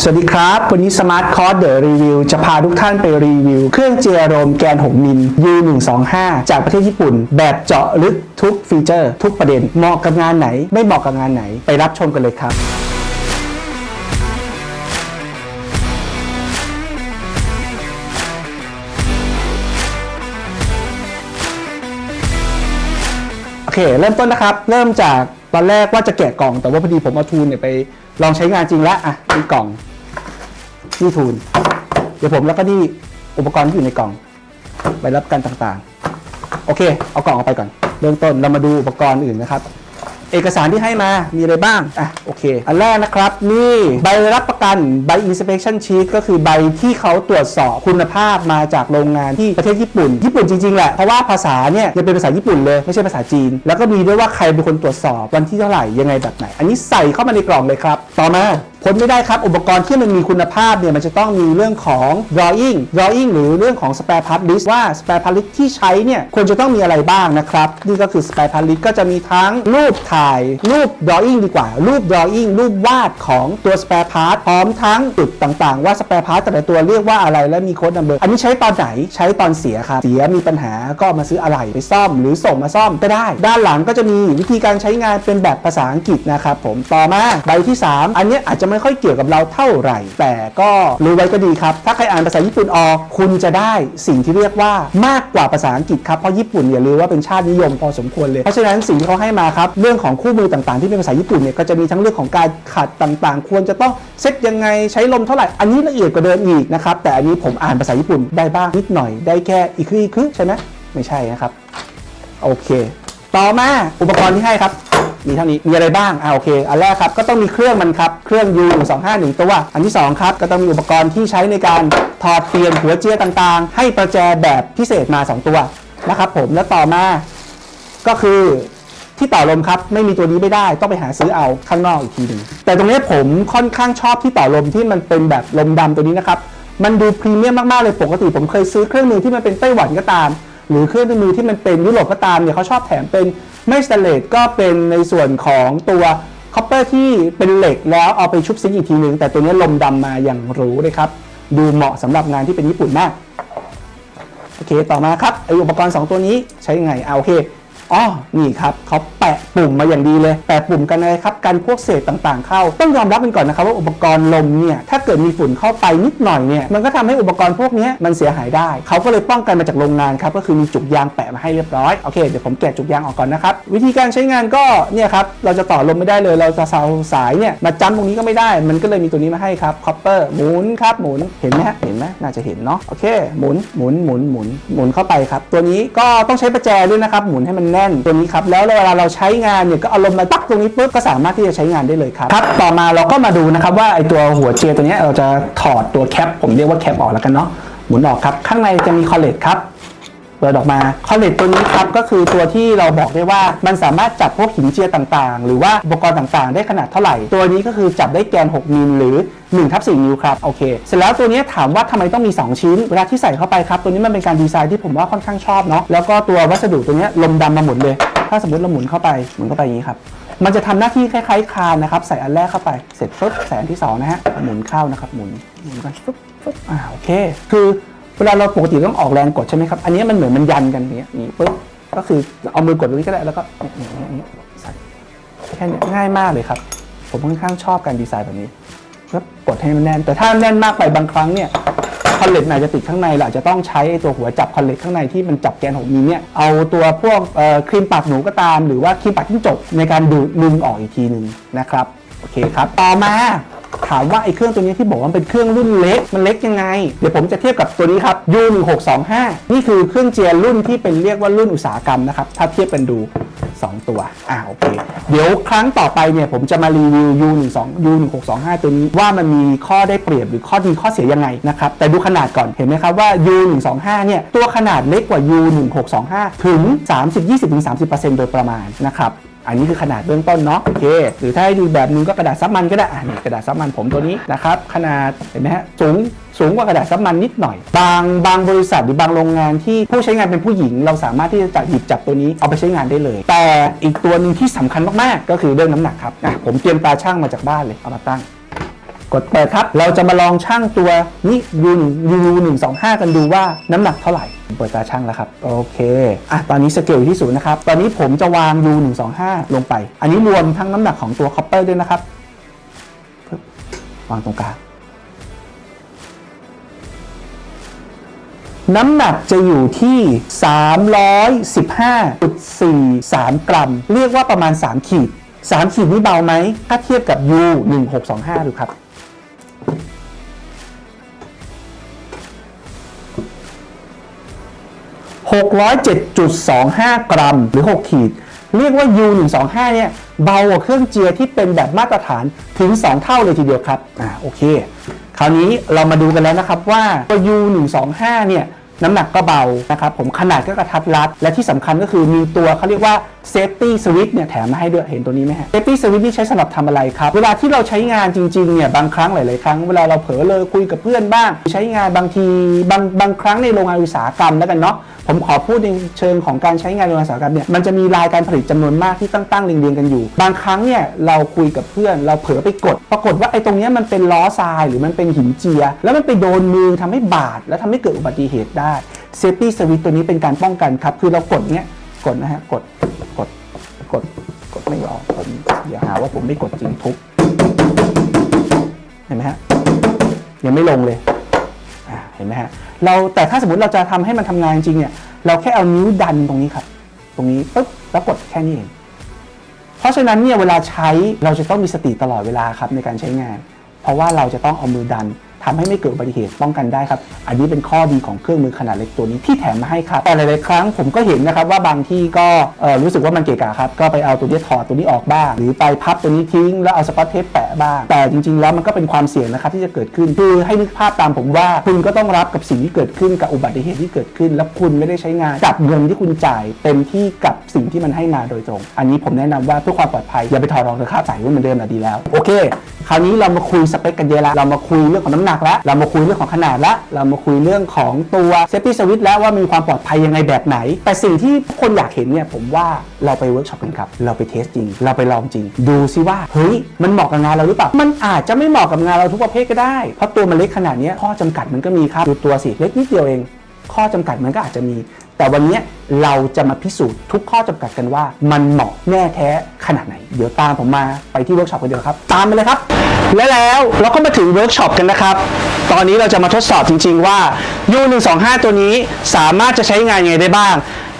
สวัสดีครับ วันนี้ Smart c o r d The Review จะพาทุกท่านไปรีวิว เครื่องเจโรมแกน 6 มิล U125 จากประเทศญี่ปุ่น แบบเจาะลึกทุกฟีเจอร์ ทุกประเด็นเหมาะกับงานไหน ไม่เหมาะกับงานไหน ไปรับชมกันเลยครับโอเค เริ่มต้นนะครับ เริ่มจากตอนแรกว่าจะแกะกล่อง แต่ว่าพอดีผมเอาทูนเนี่ยไป ลองใช้งานจริงแล้วอะนี่กล่องนี่ทูนเดี๋ยวผมแล้วก็นี่อุปกรณ์ที่อยู่ในกล่องใบรับการต่างๆ โอเค เอากล่องออกไปก่อนเริ่มต้นเรามาดูอุปกรณ์อื่นนะครับ เอกสารที่ให้มามีอะไรบ้างอะโอเค อันแรกนะครับ นี่ใบรับประ กันใบ inspection sheet ก็คือใบที่เขาตรวจสอบคุณภาพมาจากโรงงานที่ประเทศญี่ปุ่น ญี่ปุ่นจริงๆแหละ เพราะว่าภาษาเนี่ยยังเป็นภาษาญี่ปุ่นเลยไม่ใช่ภาษาจีน แล้วก็มีด้วยว่าใครเป็นคนตรวจสอบวันที่เท่าไหร่ยังไงแบบไหน อันนี้ใส่เข้ามาในกล่องเลยครับ ต่อมาพ้นไม่ได้ครับ อุปกรณ์ที่มันมีคุณภาพเนี่ยมันจะต้องมีเรื่องของ drawing drawing หรือเรื่องของ spare part list ว่า spare part list ที่ใช้เนี่ยควรจะต้องมีอะไรบ้างนะครับ นี่ก็คือ spare part list ก็จะมีทั้งรูปถ่ายรูป drawing ดีกว่า รูป drawing รูปวาดของตัว spare part พร้อมทั้งจุดต่างๆ ว่า spare part แต่ละตัวเรียกว่าอะไรและมีโค้ด number อันนี้ใช้ตอนไหนใช้ตอนเสียครับเสียมีปัญหาก็มาซื้ออะไรไปซ่อม หรือส่งมาซ่อมก็ได้ ด้านหลังก็จะมีวิธีการใช้งานเป็นแบบภาษาอังกฤษนะครับผมต่อมาใบที่ 3 อันนี้อาจจะไม่ค่อยเกี่ยวกับเราเท่าไหร่ แต่ก็รู้ไว้ก็ดีครับ ถ้าใครอ่านภาษาญี่ปุ่นออก คุณจะได้สิ่งที่เรียกว่ามากกว่าภาษาอังกฤษครับเพราะญี่ปุ่นอย่าลืมว่าเป็นชาตินิยมพอสมควรเลยเพราะฉะนั้นสิ่งที่เขาให้มาครับเรื่องของคู่มือต่างๆ ที่เป็นภาษาญี่ปุ่นเนี่ยก็จะมีทั้งเรื่องของการขัดต่างๆ ควรจะต้องเซตยังไงใช้ลมเท่าไหร่ อันนี้ละเอียดกว่าเดิมอีกนะครับ แต่อันนี้ผมอ่านภาษาญี่ปุ่นได้บ้างนิดหน่อยได้แค่อีกคืออีกคือใช่ไหมไม่ใช่นะครับ โอเค ต่อมาอุปกรณ์ที่ให้ครับมีเท่านี้ มีอะไรบ้าง อ่าโอเค อันแรกครับ ก็ต้องมีเครื่องมันครับ เครื่อง U 2 5 1ตัว อันที่ 2 ครับ ก็ต้องมีอุปกรณ์ที่ใช้ในการถอดเปลี่ยนหัวเจียต่างๆ ให้ประแจแบบพิเศษมา 2 ตัวนะครับผม แล้วต่อมา ก็คือ ที่ต่อลมครับไม่มีตัวนี้ไม่ได้ต้องไปหาซื้อเอาข้างนอกอีกทีหนึ่งแต่ตรงนี้ผมค่อนข้างชอบที่ต่อลมที่มันเป็นแบบลมดำตัวนี้นะครับมันดูพรีเมียมมาก ๆ เลยปกติผมเคยซื้อเครื่องมือที่มันเป็นไต้หวันก็ตาม หรือเครื่องมือที่มันเป็นยุโรปก็ตามเนี่ยเขาชอบแถมเป็นไม่สแตนเลสก็เป็นในส่วนของตัวคอปเปอร์ที่เป็นเหล็กแล้วเอาไปชุบซิงค์อีกทีหนึ่งแต่ตัวนี้ลมดำมาอย่างหรูเลยครับ ดูเหมาะสำหรับงานที่เป็นญี่ปุ่นมาก โอเค ต่อมาครับไออุปกรณ์ 2 ตัวนี้ใช้ยังไงเอาโอเค อ๋อนี่ครับเขาแปะปุ่มมาอย่างดีเลย แปะปุ่มกันอะไรครับกันพวกเศษต่างๆ เข้า ต้องยอมรับกันก่อนนะครับว่าอุปกรณ์ลมเนี่ยถ้าเกิดมีฝุ่นเข้าไปนิดหน่อยเนี่ยมันก็ทำให้อุปกรณ์พวกนี้มันเสียหายได้ เขาก็เลยป้องกันมาจากโรงงานครับก็คือมีจุกยางแปะมาให้เรียบร้อยโอเคเดี๋ยวผมแกะจุกยางออกก่อนนะครับวิธีการใช้งานก็เนี่ยครับเราจะต่อลมไม่ได้เลย เราจะเอาสายเนี่ยมาจ้ำตรงนี้ก็ไม่ได้ มันก็เลยมีตัวนี้มาให้ครับคอปเปอร์หมุนครับหมุนเห็นไหมเห็นไหมน่าจะเห็นเนาะโอเคหมุนหมุนหมุนหมุนหมุนเข้าไปครับ ตัวนี้ก็ต้องใช้ประแจด้วยนะครับหมุนให้มันแนนตัวนี้ครับแล้วเวลาเราใช้งานเนี่ยก็เอาลมมาตักตรงนี้ปุ๊บก็สามารถที่จะใช้งานได้เลยครับครับต่อมาเราก็มาดูนะครับว่าไอตัวหัวเจียตัวเนี้ยเราจะถอดตัวแคปผมเรียกว่าแคปออกแล้วกันเนาะหมุนออกครับข้างในจะมีคอลเลตครับ เปิดออกมาคอลเลตตัวนี้ครับก็คือตัวที่เราบอกได้ว่ามันสามารถจับพวกหินเจียต่างๆ หรือว่าอุปกรณ์ต่างๆ ได้ขนาดเท่าไหร่ ตัวนี้ก็คือจับได้แกน 6 มิลหรือ1ทับ4นิ้วครับโอเคเสร็จแล้วตัวนี้ถามว่าทำไมต้องมี 2 ชิ้น เวลาที่ใส่เข้าไปครับ ตัวนี้มันเป็นการดีไซน์ที่ผมว่าค่อนข้างชอบเนาะแล้วก็ตัววัสดุตัวนี้ลมดำมาหมดเลย ถ้าสมมติเราหมุนเข้าไปหมุนเข้าไปอย่างนี้ครับมันจะทำหน้าที่คล้ายๆคานนะครับใส่อันแรกเข้าไปเสร็จปุ๊บใส่อันที่สองนะฮะหมุนเข้านะครับหมุนหมุนกันปุ๊บปุ๊บอ่าโอเค คือ เวลาเราปกติต้องออกแรงกดใช่ไหมครับ อันนี้มันเหมือนมันยันกันอย่างเนี้ยนี่ปุ๊บก็คือเอามือกดตรงนี้ก็ได้แล้วก็อย่างนี้อย่างนี้ใส่แค่นี้ง่ายมากเลยครับ ผมค่อนข้างชอบการดีไซน์แบบนี้แล้วกดให้มันแน่น แต่ถ้าแน่นมากไปบางครั้งเนี่ยคอนเลตอาจจะติดข้างในเราอาจจะต้องใช้ตัวหัวจับคอนเลตข้างในที่มันจับแกน6มิลเนี่ยเอาตัวพวกครีมปากหนูก็ตาม หรือว่าครีมปากจิ้งจกในการดูดดึงออกอีกทีหนึ่งนะครับโอเคครับ ต่อมา ถามว่าไอ้เครื่องตัวนี้ที่บอกว่าเป็นเครื่องรุ่นเล็กมันเล็กยังไง เดี๋ยวผมจะเทียบกับตัวนี้ครับ U1625 นี่คือเครื่องเจียร์รุ่นที่เป็นเรียกว่ารุ่นอุตสาหกรรมนะครับ ถ้าเทียบกันดู 2 ตัว อ่าโอเค เดี๋ยวครั้งต่อไปเนี่ยผมจะมารีวิว U12 U1625 ตัวนี้ว่ามันมีข้อได้เปรียบหรือข้อดีข้อเสียยังไงนะครับ แต่ดูขนาดก่อน เห็นไหมครับว่า U125 เนี่ยตัวขนาดเล็กกว่า U1625 ถึง 30-20-30%โดยประมาณนะครับ อันนี้คือขนาดเบื้องต้นเนาะโอเค หรือถ้าให้ดูแบบนึงก็กระดาษซับมันก็ได้อ่านี่กระดาษซับมันผมตัวนี้นะครับขนาดเห็นไหมฮะสูงสูงกว่ากระดาษซับมันนิดหน่อย บางบางบริษัทหรือบางโรงงานที่ผู้ใช้งานเป็นผู้หญิง เราสามารถที่จะจับหยิบจับตัวนี้เอาไปใช้งานได้เลย แต่อีกตัวหนึ่งที่สำคัญมากๆ ก็คือเรื่องน้ำหนักครับอะผมเตรียมตาช่างมาจากบ้านเลยเอามาตั้ง กดเปิดครับ เราจะมาลองช่างตัวนี้ยูยูหนึ่งสองห้ากันดูว่าน้ำหนักเท่าไหร่เปิดตาช่างแล้วครับ โอเคอะตอนนี้สเกลอยู่ที่ศูนย์นะครับ ตอนนี้ผมจะวางยูหนึ่งสองห้าลงไป อันนี้รวมทั้งน้ำหนักของตัวคอปเปอร์ด้วยนะครับปึ๊บวางตรงกลางน้ำหนักจะอยู่ที่ 315.43 กรัม เรียกว่าประมาณ 3 ขีด 3 ขีดนี่เบาไหม ถ้าเทียบกับ U 1625 ดูครับ 607.25 กรัมหรือ 6 ขีด เรียกว่า U 125 เนี่ยเบากว่าเครื่องเจียที่เป็นแบบมาตรฐานถึง 2 เท่าเลยทีเดียวครับอ่าโอเค คราวนี้เรามาดูกันแล้วนะครับว่าตัว U 125 เนี่ย น้ำหนักก็เบานะครับผมขนาดก็กระทัดรัด และที่สำคัญก็คือมีตัวเขาเรียกว่า Safety Switch เนี่ยแถมมาให้ด้วยเห็นตัวนี้ไหมฮะ Safety Switch นี่ใช้สำหรับทำอะไรครับ เวลาที่เราใช้งานจริงๆเนี่ยบางครั้งหลาย ๆ ครั้งเวลาเราเผลอเลยคุยกับเพื่อนบ้าง ใช้งานบางทีบางบางครั้งในโรงงานอุตสาหกรรมแล้วกันเนาะผมขอพูดในเชิงของการใช้งานโรงงานอุตสาหกรรมเนี่ยมันจะมีรายการผลิตจำนวนมากที่ตั้งๆเรียงๆกันอยู่ บางครั้งเนี่ยเราคุยกับเพื่อน เราเผลอไปกด ปรากฏว่าไอ้ตรงเนี้ยมันเป็นล้อทรายหรือมันเป็นหินเจีย แล้วมันไปโดนมือทำให้บาด แล้วทำให้เกิดอุบัติเหตุได้ Safety Switch ตัวนี้เป็นการป้องกันครับ คือเรากดเนี้ยกดนะฮะกดกดกดกดไม่ออกผมอย่าหาว่าผมไม่กดจริงทุบเห็นไหมฮะยังไม่ลงเลยเห็นไหมฮะเราแต่ถ้าสมมติเราจะทำให้มันทำงานจริงเนี่ยเราแค่เอานิ้วดันตรงนี้ครับ ตรงนี้ปุ๊บแล้วกดแค่นี้เองเพราะฉะนั้นเนี่ยเวลาใช้เราจะต้องมีสติตลอดเวลาครับในการใช้งาน เพราะว่าเราจะต้องเอามือดัน ทำให้ไม่เกิดอุบัติเหตุป้องกันได้ครับ อันนี้เป็นข้อดีของเครื่องมือขนาดเล็กตัวนี้ที่แถมมาให้ครับแต่หลายๆครั้งผมก็เห็นนะครับว่าบางที่ก็รู้สึกว่ามันเกะกะครับก็ไปเอาตัวนี้ถอดตัวนี้ออกบ้าง หรือไปพับตัวนี้ทิ้ง แล้วเอาสกอตเทปแปะบ้าง แต่จริง ๆ แล้วมันก็เป็นความเสี่ยงนะครับที่จะเกิดขึ้นคือให้นึกภาพตามผมว่า คุณก็ต้องรับกับสิ่งที่เกิดขึ้นกับอุบัติเหตุที่เกิดขึ้น แล้วคุณไม่ได้ใช้งานกับเงินที่คุณจ่ายเต็มที่กับสิ่งที่มันให้มาโดยตรง อันนี้ผมแนะนำว่าเพื่อความปลอดภัยอย่าไปถอดรองเถอะครับใส่ไว้เหมือนเดิมนะดีแล้วโอเค คราวนี้เรามาคุยสเปคกันเยอะละเรามาคุยเรื่องของน้ำหนักแล้ว เรามาคุยเรื่องของขนาดแล้วเรามาคุยเรื่องของตัวเซฟตี้สวิตแล้วว่ามีความปลอดภัยยังไงแบบไหน แต่สิ่งที่ทุกคนอยากเห็นเนี่ยผมว่าเราไปเวิร์กช็อปกันครับ เราไปเทสจริง เราไปลองจริง ดูซิว่า เฮ้ย มันเหมาะกับงานเราหรือเปล่า มันอาจจะไม่เหมาะกับงานเราทุกประเภทก็ได้ เพราะตัวมันเล็กขนาดนี้ข้อจำกัดมันก็มีครับ ดูตัวสิ เล็กนิดเดียวเอง ข้อจำกัดมันก็อาจจะมีแต่วันนี้เราจะมาพิสูจน์ทุกข้อจำกัดกันว่า มันเหมาะแน่แท้ขนาดไหน เดี๋ยวตามผมมาไปที่เวิร์กช็อปกันเดี๋ยวครับ ตามมาเลยครับ และแล้วเราก็มาถึงเวิร์กช็อปกันนะครับ ตอนนี้เราจะมาทดสอบจริง ๆ ว่า U125 ตัวนี้สามารถจะใช้งานยังไงได้บ้าง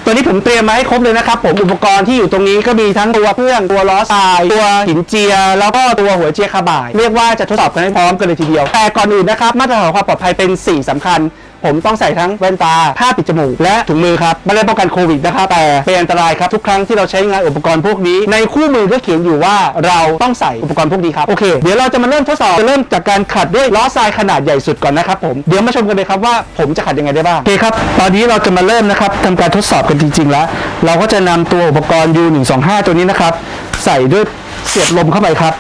ตัวนี้ผมเตรียมมาให้ครบเลยนะครับผมอุปกรณ์ที่อยู่ตรงนี้ก็มีทั้งตัวเครื่องตัวล้อทราย ตัวหินเจีย แล้วก็ตัวหัวเจียคาบ่าย เรียกว่าจะทดสอบกันให้พร้อมกันเลยทีเดียว แต่ก่อนอื่นนะครับ มาตรฐานความปลอดภัยเป็นสิ่สำคัญ ผมต้องใส่ทั้งแว่นตาผ้าปิดจมูกและถุงมือครับไม่ได้ป้องกันโควิดนะครับแต่เป็นอันตรายครับทุกครั้งที่เราใช้งานอุปกรณ์พวกนี้ ในคู่มือก็เขียนอยู่ว่าเราต้องใส่อุปกรณ์พวกนี้ครับโอเคเดี๋ยวเราจะมาเริ่มทดสอบจะเริ่มจากการขัดด้วยล้อทรายขนาดใหญ่สุดก่อนนะครับผมเดี๋ยวมาชมกันเลยครับว่าผมจะขัดยังไงได้บ้างโอเคครับตอนนี้เราจะมาเริ่มนะครับทำการทดสอบกันจริง ๆ แล้ว เราก็จะนำตัวอุปกรณ์ U125 ตัวนี้นะครับใส่ด้วยเสียบลมเข้าไปครับ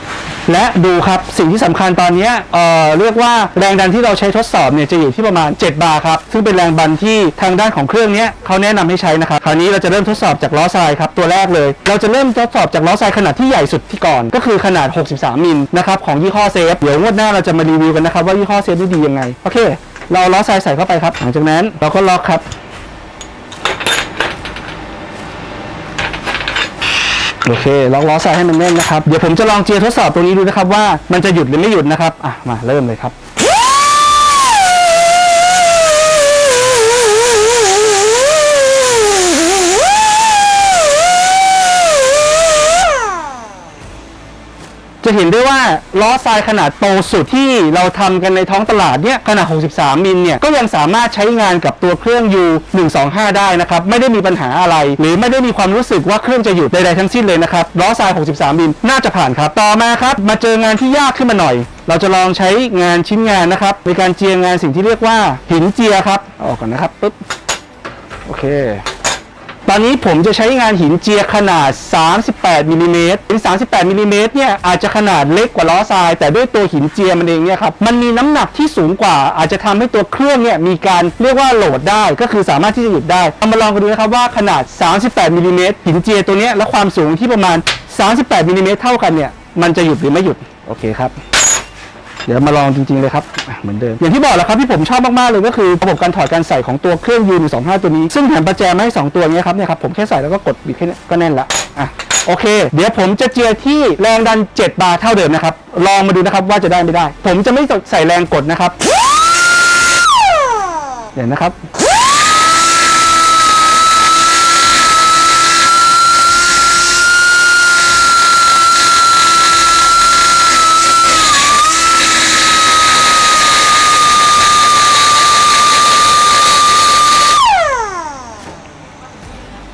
และดูครับสิ่งที่สำคัญตอนนี้เอ่อเรียกว่าแรงดันที่เราใช้ทดสอบเนี่ยจะอยู่ที่ประมาณ 7 บาร์ครับ ซึ่งเป็นแรงดันที่ทางด้านของเครื่องนี้เขาแนะนำให้ใช้นะครับ คราวนี้เราจะเริ่มทดสอบจากล้อทรายครับ ตัวแรกเลย เราจะเริ่มทดสอบจากล้อทรายขนาดที่ใหญ่สุดที่ก่อน ก็คือขนาด 63 มิลนะครับของยี่ห้อเซฟ เดี๋ยวงวดหน้าเราจะมารีวิวกันนะครับว่ายี่ห้อเซฟนี่ดียังไง โอเค เราล้อทรายใส่เข้าไปครับ หลังจากนั้นเราก็ล็อกครับ โอเคล็อกล้อใส่ให้มันแน่นนะครับ เดี๋ยวผมจะลองเจียร์ทดสอบตรงนี้ดูนะครับว่ามันจะหยุดหรือไม่หยุดนะครับ อะ มาเริ่มเลยครับ เห็นได้ว่าล้อทรายขนาดโตสุดที่เราทำกันในท้องตลาดเนี่ยขนาด 63 มิลเนี่ยก็ยังสามารถใช้งานกับตัวเครื่อง U 125 ได้นะครับไม่ได้มีปัญหาอะไร หรือไม่ได้มีความรู้สึกว่าเครื่องจะหยุดใดๆทั้งสิ้นเลยนะครับล้อทราย 63 มิลน่าจะผ่านครับ ต่อมาครับ มาเจองานที่ยากขึ้นมาหน่อย เราจะลองใช้งานชิ้นงานนะครับในการเจียงานสิ่งที่เรียกว่าหินเจียครับอออกก่อนนะครับปึ๊บโอเค ตอนนี้ผมจะใช้งานหินเจียขนาด 38มิลลิเมตรเป็น38มิลลิเมตรเนี่ยอาจจะขนาดเล็กกว่าล้อทราย แต่ด้วยตัวหินเจียมันเองเนี่ยครับมันมีน้ำหนักที่สูงกว่า อาจจะทำให้ตัวเครื่องเนี่ยมีการเรียกว่าโหลดได้ ก็คือสามารถที่จะหยุดได้เรามาลองกันดูนะครับว่าขนาด 38มิลลิเมตรหินเจียตัวเนี้ยและความสูงที่ประมาณ 38มิลลิเมตรเท่ากันเนี่ยมันจะหยุดหรือไม่หยุดโอเคครับ เดี๋ยวมาลองจริงๆเลยครับอะเหมือนเดิม อย่างที่บอกแล้วครับที่ผมชอบมากๆเลยก็คือระบบการถอดการใส่ของตัวเครื่องยูนสองห้าตัวนี้ ซึ่งแถมประแจมาให้สองตัวเนี้ยครับเนี่ยครับผมแค่ใส่แล้วก็กดบิดแค่นี้ก็แน่นละอะโอเค เดี๋ยวผมจะเจียที่แรงดัน 7 บาร์เท่าเดิมนะครับ ลองมาดูนะครับว่าจะได้ไม่ได้ ผมจะไม่ใส่แรงกดนะครับ เดี๋ยวนะครับ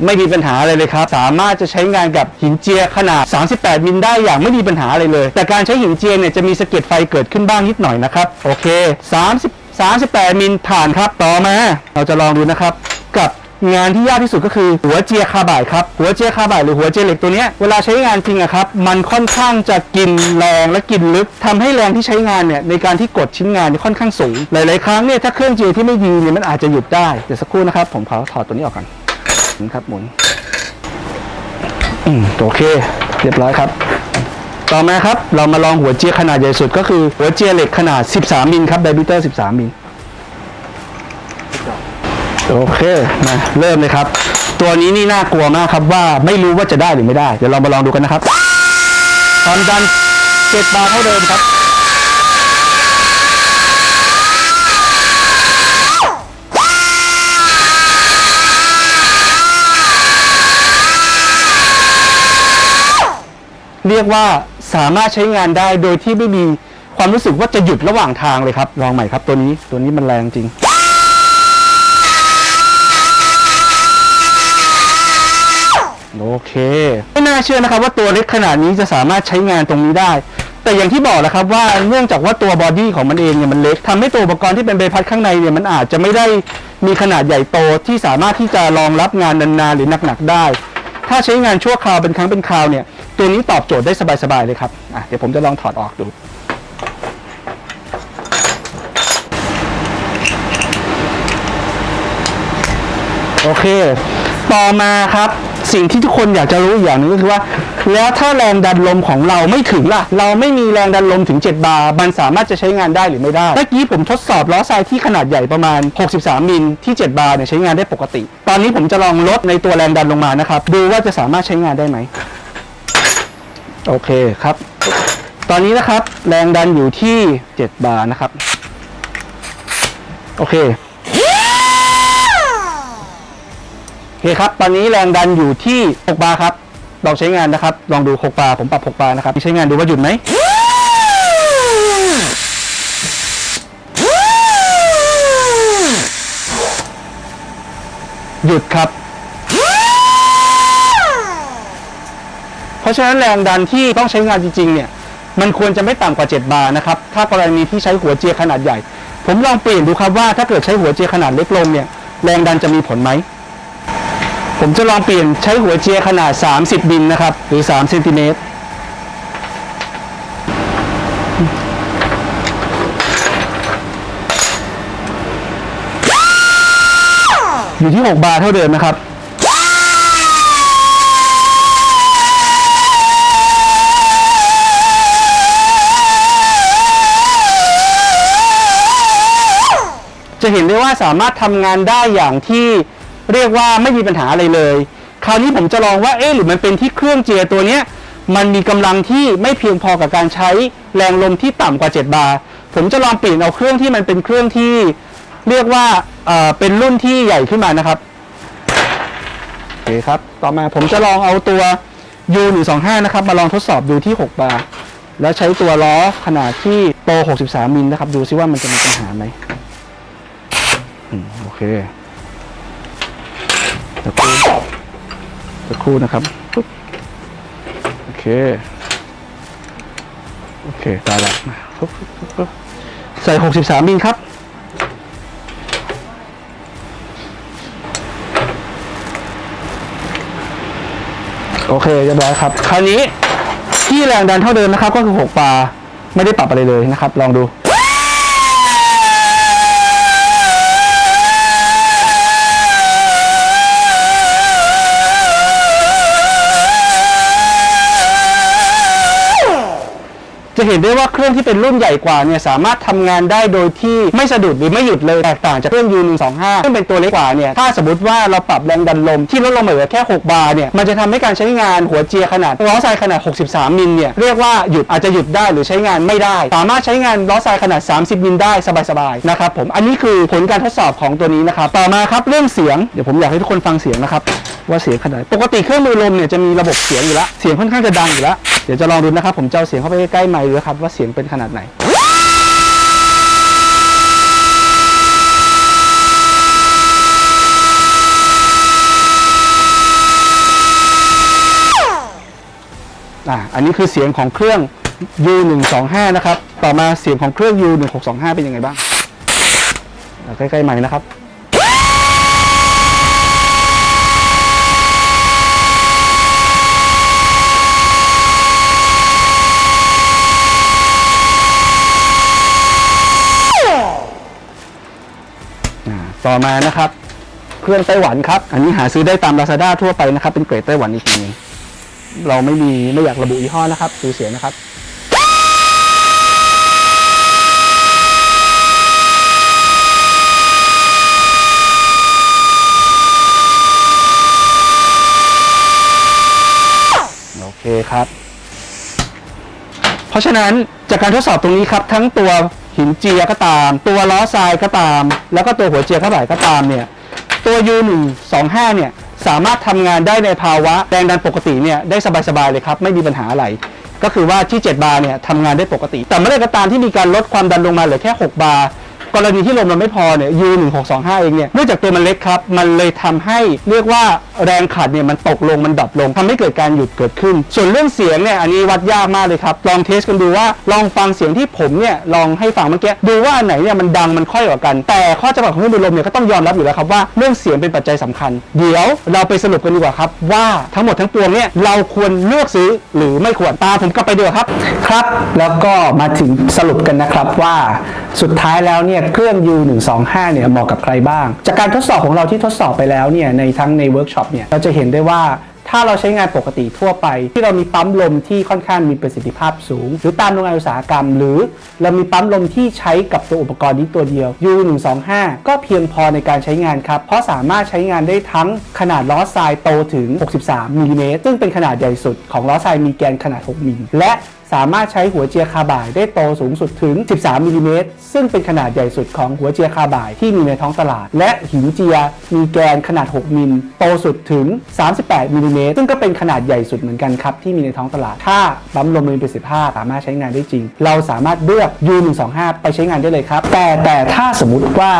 ไม่มีปัญหาอะไรเลยครับ สามารถจะใช้งานกับหินเจียขนาด 38 มิลได้อย่างไม่มีปัญหาอะไรเลย แต่การใช้หินเจียเนี่ยจะมีสะเก็ดไฟเกิดขึ้นบ้างนิดหน่อยนะครับ โอเค 30 38 มิลผ่านครับต่อมา เราจะลองดูนะครับ กับงานที่ยากที่สุดก็คือหัวเจียคาบ่ายครับ หัวเจียคาบ่ายหรือหัวเจียเหล็กตัวนี้เวลาใช้งานจริงอะครับ มันค่อนข้างจะกินแรงและกินลึกทำให้แรงที่ใช้งานเนี่ยในการที่กดชิ้นงานเนี่ยค่อนข้างสูง หลาย ๆ ครั้งเนี่ยถ้าเครื่องเจียที่ไม่ดีเนี่ยมันอาจจะหยุดได้ เดี๋ยวสักครู่นะครับผมขอถอดตัวนี้ออกก่อน มุนครับหมุนอืมโอเค เรียบร้อยครับต่อมาครับเรามาลองหัวเจียขนาดใหญ่สุดก็คือหัวเจียเหล็กขนาด 13 มิลครับไดบิเตอร์ 13 มิลโอเคมาเริ่มเลยครับ ตัวนี้นี่น่ากลัวมากครับว่าไม่รู้ว่าจะได้หรือไม่ได้ เดี๋ยวเรามาลองดูกันนะครับความดันเจ็ดบาร์เท่าเดิมครับ เรียกว่าสามารถใช้งานได้โดยที่ไม่มีความรู้สึกว่าจะหยุดระหว่างทางเลยครับ ลองใหม่ครับตัวนี้ตัวนี้มันแรงจริง โอเค ไม่น่าเชื่อนะครับว่าตัวเล็กขนาดนี้จะสามารถใช้งานตรงนี้ได้ แต่อย่างที่บอกแล้วครับว่าเนื่องจากว่าตัวบอดี้ของมันเองเนี่ยมันเล็กทำให้ตัวอุปกรณ์ที่เป็นใบพัดข้างในเนี่ยมันอาจจะไม่ได้มีขนาดใหญ่โตที่สามารถที่จะรองรับงานนานๆหรือหนักๆได้ ถ้าใช้งานชั่วคราวเป็นครั้งเป็นคราวเนี่ย ตัวนี้ตอบโจทย์ได้สบายๆเลยครับอะเดี๋ยวผมจะลองถอดออกดู โอเค ต่อมาครับสิ่งที่ทุกคนอยากจะรู้อย่างนึงก็คือว่า แล้วถ้าแรงดันลมของเราไม่ถึงล่ะ เราไม่มีแรงดันลมถึง 7 บาร์ มันสามารถจะใช้งานได้หรือไม่ได้เมื่อกี้ผมทดสอบล้อทรายที่ขนาดใหญ่ประมาณ 63 มิลที่ 7 บาร์เนี่ยใช้งานได้ปกติ ตอนนี้ผมจะลองลดในตัวแรงดันลงมานะครับ ดูว่าจะสามารถใช้งานได้ไหม โอเคครับ ตอนนี้นะครับ แรงดันอยู่ที่ 7 บาร์นะครับ โอเคโอเคครับ ตอนนี้แรงดันอยู่ที่ 6 บาร์ครับลองใช้งานนะครับ ลองดู 6 บาร์ผมปรับ 6 บาร์นะครับ ใช้งานดูว่าหยุดไหมหยุดครับ ราะฉะนั้นแรงดันที่ต้องใช้งานจริงๆเนี่ยมันควรจะไม่ต่ำกว่า 7 บาร์นะครับถ้ากรณีที่ใช้หัวเจียขนาดใหญ่ ผมลองเปลี่ยนดูครับว่าถ้าเกิดใช้หัวเจียขนาดเล็กลงเนี่ยแรงดันจะมีผลไหมผมจะลองเปลี่ยนใช้หัวเจียขนาด 30มิลนะครับหรือ3เซนติเมตรอยู่ที่ 6 บาร์เท่าเดิมนะครับ จะเห็นได้ว่าสามารถทำงานได้อย่างที่เรียกว่าไม่มีปัญหาอะไรเลย คราวนี้ผมจะลองว่าเอ๊ะหรือมันเป็นที่เครื่องเจียตัวเนี้ยมันมีกำลังที่ไม่เพียงพอกับการใช้แรงลมที่ต่ำกว่า 7 บาร์ผมจะลองเปลี่ยนเอาเครื่องที่มันเป็นเครื่องที่เรียกว่าเอ่อเป็นรุ่นที่ใหญ่ขึ้นมานะครับโอเคครับ ต่อมาผมจะลองเอาตัว U 1 2 5นะครับมาลองทดสอบดูที่ 6 บาร์แล้วใช้ตัวล้อขนาดที่โต63มิลนะครับ ดูซิว่ามันจะมีปัญหาไหม เคสักครู่สักครู่นะครับปุ๊บโอเค โอเคได้แล้วมาปุ๊บปุ๊บปุ๊บปุ๊บส่63มิลครับโอเคเรียบร้อยครับ คราวนี้ที่แรงดันเท่าเดิมนะครับ ก็คือ 6 ปา ไม่ได้ปรับอะไรเลยนะครับ ลองดู จะเห็นได้ว่าเครื่องที่เป็นรุ่นใหญ่กว่าเนี่ยสามารถทำงานได้โดยที่ไม่สะดุดหรือไม่หยุดเลยแตกต่างจากเครื่อง U125 ซึ่งเป็นตัวเล็กกว่าเนี่ยถ้าสมมติว่าเราปรับแรงดันลมที่ลดลงมาเหลือแค่ 6 บาร์เนี่ยมันจะทำให้การใช้งานหัวเจียขนาดล้อทรายขนาด 63 มิลเนี่ยเรียกว่าหยุดอาจจะหยุดได้หรือใช้งานไม่ได้ สามารถใช้งานล้อทรายขนาด 30 มิลได้สบายๆนะครับผมอันนี้คือผลการทดสอบของตัวนี้นะครับต่อมาครับเรื่องเสียงเดี๋ยวผมอยากให้ทุกคนฟังเสียงนะครับว่าเสียงขนาดปกติเครื่องมือลมเนี่ยจะมีระบบเสียงอยู่แล้วเสียงค่อนข้างจะดังอยู่แล้ว เดี๋ยวจะลองดูนะครับ ผมจะเอาเสียงเข้าไปใกล้ๆไมค์ดูนะครับ ว่าเสียงเป็นขนาดไหน อะอันนี้คือเสียงของเครื่อง U125 นะครับ ต่อมาเสียงของเครื่อง U1625 เป็นยังไงบ้างอะใกล้ๆใหม่นะครับ อ่า ต่อมานะครับเครื่องไต้หวันครับ อันนี้หาซื้อได้ตาม Lazada ทั่วไปนะครับ เป็นเกรดไต้หวันอีกทีหนึงเราไม่มีไม่อยากระบุยี่ห้อนะครับดูเสียนะครับโอเคครับ เพราะฉะนั้นจากการทดสอบตรงนี้ครับ ทั้งตัว หินเจียก็ตาม ตัวล้อทรายก็ตาม แล้วก็ตัวหัวเจียข้าบ่ายก็ตามเนี่ยตัว U125 เนี่ยสามารถทำงานได้ในภาวะแรงดันปกติเนี่ยได้สบายๆเลยครับ ไม่มีปัญหาอะไร ก็คือว่าที่ 7 บาร์เนี่ยทำงานได้ปกติ แต่เมื่อไรก็ตามที่มีการลดความดันลงมาเหลือแค่ 6 บาร์ รณีที่ลมมันไม่พอเนี่ย U1625 เองเนี่ยเนื่องจากตัวมันเล็กครับมันเลยทำให้เรียกว่าแรงขัดเนี่ยมันตกลงมันดรอปลงทำให้เกิดการหยุดเกิดขึ้น ส่วนเรื่องเสียงเนี่ยอันนี้วัดยากมากเลยครับลองเทสกันดูว่าลองฟังเสียงที่ผมเนี่ยลองให้ฟังเมื่อกี้ดูว่าไหนเนี่ยมันดังมันค่อยกว่ากัน แต่ข้อจำกัดของเครื่องดูดลมเนี่ยก็ต้องยอมรับอยู่แล้วครับว่าเรื่องเสียงเป็นปัจจัยสำคัญ เดี๋ยวเราไปสรุปกันดีกว่าครับว่าทั้งหมดทั้งปวงเนี่ยเราควรเลือกซื้อหรือไม่ควรตามผมกลับไปเดียวครับครับ แล้วก็มาถึงสรุปกันนะครับว่าสุดท้ายแล้วเนี่ยเครื่อง U125 เนี่ยเหมาะกับใครบ้าง จากการทดสอบของเราที่ทดสอบไปแล้วเนี่ยในทั้งในเวิร์กช็อปเนี่ยเราจะเห็นได้ว่าถ้าเราใช้งานปกติทั่วไป ที่เรามีปั๊มลมที่ค่อนข้างมีประสิทธิภาพสูง หรือตามโรงงานอุตสาหกรรม หรือเรามีปั๊มลมที่ใช้กับตัวอุปกรณ์นี้ตัวเดียว U125 ก็เพียงพอในการใช้งานครับ เพราะสามารถใช้งานได้ทั้งขนาดล้อทรายโตถึง 63มิลลิเมตรซึ่งเป็นขนาดใหญ่สุดของล้อทรายมีแกนขนาด 6มิลและ สามารถใช้หัวเจียคาบ่ายได้โตสูงสุดถึง 13มิลลิเมตรซึ่งเป็นขนาดใหญ่สุดของหัวเจียคาบ่ายที่มีในท้องตลาด และหินเจียมีแกนขนาด 6 มิล โตสุดถึง 38มิลลิเมตรซึ่งก็เป็นขนาดใหญ่สุดเหมือนกันครับ ที่มีในท้องตลาด ถ้าปั๊มลมมีประสิทธิภาพสามารถใช้งานได้จริง เราสามารถเลือก U125 ไปใช้งานได้เลยครับ แต่แต่ถ้าสมมติว่า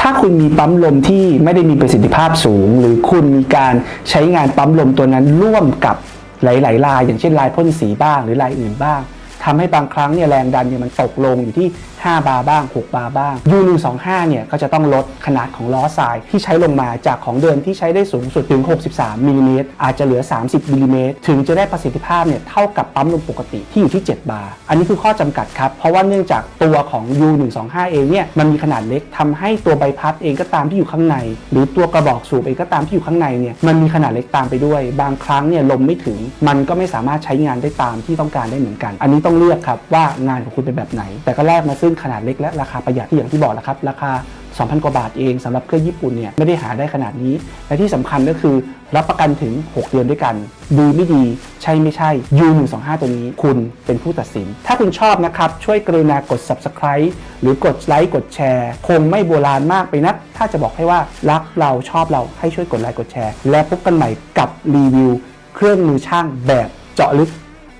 ถ้าคุณมีปั๊มลมที่ไม่ได้มีประสิทธิภาพสูง หรือคุณมีการใช้งานปั๊มลมตัวนั้นร่วมกับ หลายๆลาย อย่างเช่นลายพ่นสีบ้างหรือลายอื่นบ้างทำให้บางครั้งเนี่ยแรงดันเนี่ยมันตกลงอยู่ที่ 5 บาร์บ้าง 6 บาร์บ้าง U125 เนี่ยก็จะต้องลดขนาดของล้อทรายที่ใช้ลงมาจากของเดิมที่ใช้ได้สูงสุดถึง 63มิลลิเมตรอาจจะเหลือ 30มิลลิเมตรถึงจะได้ประสิทธิภาพเนี่ยเท่ากับปั๊มลมปกติที่อยู่ที่ 7 บาร์ อันนี้คือข้อจำกัดครับ เพราะว่าเนื่องจากตัวของ U125 เองเนี่ยมันมีขนาดเล็กทำให้ตัวใบพัดเองก็ตามที่อยู่ข้างใน หรือตัวกระบอกสูบเองก็ตามที่อยู่ข้างในเนี่ยมันมีขนาดเล็กตามไปด้วย บางครั้งเนี่ยลมไม่ถึง มันก็ไม่สามารถใช้งานได้ตามที่ต้องการได้เหมือนกัน อันนี้ต้องเลือกครับว่างานของคุณเป็นแบบไหน แต่ก็แลกมาซึ่งขนาดเล็กและราคาประหยัดที่อย่างที่บอกแล้วครับราคา 2,000 กว่าบาทเองสำหรับเครื่องญี่ปุ่นเนี่ยไม่ได้หาได้ขนาดนี้ และที่สำคัญก็คือรับประกันถึง 6 เดือนด้วยกัน ดีไม่ดี ใช่ไม่ใช่ U125 ตัวนี้คุณเป็นผู้ตัดสิน ถ้าคุณชอบนะครับ ช่วยกรุณากด subscribe หรือกดไลค์กดแชร์ คงไม่โบราณมากไปนัก ถ้าจะบอกให้ว่ารักเราชอบเราให้ช่วยกดไลค์กดแชร์ และพบกันใหม่กับรีวิว เครื่องมือช่างแบบเจาะลึก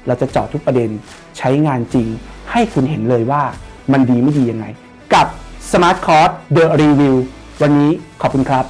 เราจะเจาะทุกประเด็นใช้งานจริง ให้คุณเห็นเลยว่า มันดีไม่ดียังไง กับ Smart Course The Review วันนี้ขอบคุณครับ